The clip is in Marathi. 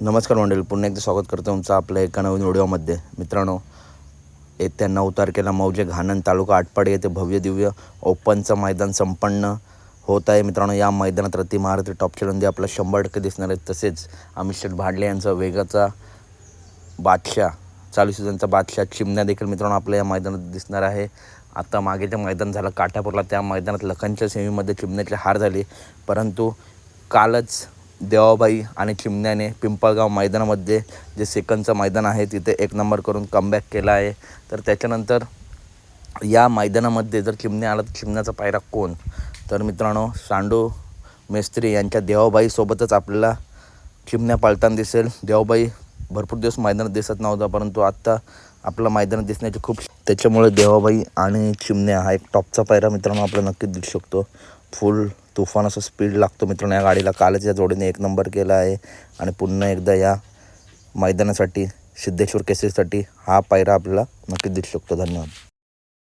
नमस्कार मंडळी पुन्हा एकदा स्वागत करतो तुमचं आपल्या एका नवीन व्हिडिओमध्ये. मित्रांनो येत्या नऊ तारखेला मौजे घाणन तालुका आटपाडी येथे भव्य दिव्य ओपनचं मैदान संपन्न होत आहे. मित्रांनो या मैदानात रती महारथी टॉप चलंदी आपला शंभर टक्के दिसणार आहेत. तसेच अमित शेठ भाडले यांचा वेगाचा बादशाह चालू सीझनचा बादशाह चिमण्या देखील मित्रांनो आपल्या या मैदानात दिसणार आहे. आता मागे जे मैदान झालं काठापूरला त्या मैदानात लखनच्या सेमीमध्ये चिमण्याची हार झाली. परंतु कालच देवाबाई आणि चिमण्याने पिंपळगाव मैदानामध्ये जे सेकंदचं मैदान आहे तिथे एक नंबर करून कमबॅक केला आहे. तर त्याच्यानंतर या मैदानामध्ये जर चिमण्या आला तर चिमण्याचा पायरा कोण? तर मित्रांनो सांडू मेस्त्री यांच्या देवाबाईसोबतच आपल्याला चिमण्या पाळताना दिसेल. देवाबाई भरपूर दिवस मैदानात दिसत नव्हता परंतु आत्ता आपला मैदानात दिसण्याची खूप त्याच्यामुळे देवाबाई आणि चिमण्या हा एक टॉपचा पायरा मित्रांनो आपल्याला नक्कीच दिसू शकतो. फुल तुफान असं स्पीड लागतो मित्रांनो. या गाडीला कालच या जोडीने एक नंबर केला आहे. आणि पुन्हा एकदा या मैदानासाठी सिद्धेश्वर केसरीसाठी हा पायरा आपल्याला नक्कीच दिसू शकतो. धन्यवाद.